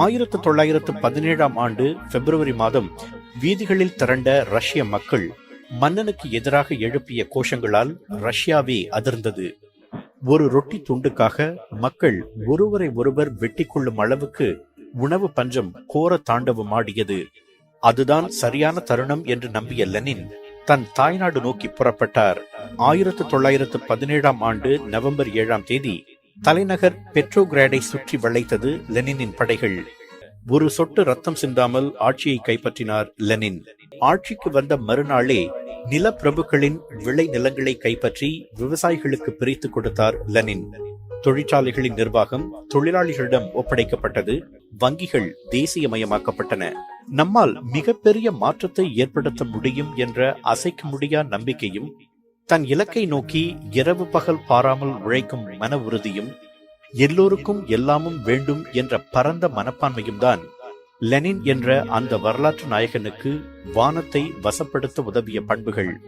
ஆயிரத்து தொள்ளாயிரத்து பதினேழாம் ஆண்டு பிப்ரவரி மாதம் வீதிகளில் திரண்ட ரஷ்ய மக்கள் மன்னனுக்கு எதிராக எழுப்பிய கோஷங்களால் ரஷ்யாவே அதிர்ந்தது. ஒரு ரொட்டி துண்டுக்காக மக்கள் ஒருவரை ஒருவர் வெட்டி கொள்ளும் அளவுக்கு உணவு பஞ்சம் கோர தாண்டவமாடியது. அதுதான் சரியான தருணம் என்று நம்பிய லெனின் தன் தாய்நாடு நோக்கி புறப்பட்டார். ஆயிரத்து தொள்ளாயிரத்து பதினேழாம் ஆண்டு நவம்பர் ஏழாம் தேதி தலைநகர் பெட்ரோகிராடை சுற்றி வளைத்தது லெனினின் படைகள். ஒரு சொட்டு ரத்தம் சிந்தாமல் ஆட்சியை கைப்பற்றினார் லெனின். ஆட்சிக்கு வந்த மறுநாளே நிலப்பிரபுக்களின் விளை நிலங்களை கைப்பற்றி விவசாயிகளுக்கு பிரித்து கொடுத்தார் லெனின். தொழிற்சாலைகளின் நிர்வாகம் தொழிலாளிகளிடம் ஒப்படைக்கப்பட்டது. வங்கிகள் தேசியமயமாக்கப்பட்டன. நம்மால் மிகப்பெரிய மாற்றத்தை ஏற்படுத்த முடியும் என்ற அசைக்க முடியா நம்பிக்கையும் தன் இலக்கை நோக்கி இரவு பகல் பாராமல் உழைக்கும் மன உறுதியும் எல்லோருக்கும் எல்லாமும் வேண்டும் என்ற பரந்த மனப்பான்மையும் தான் லெனின் என்ற அந்த வரலாற்று நாயகனுக்கு வானத்தை வசப்படுத்த உதவிய பண்புகள்.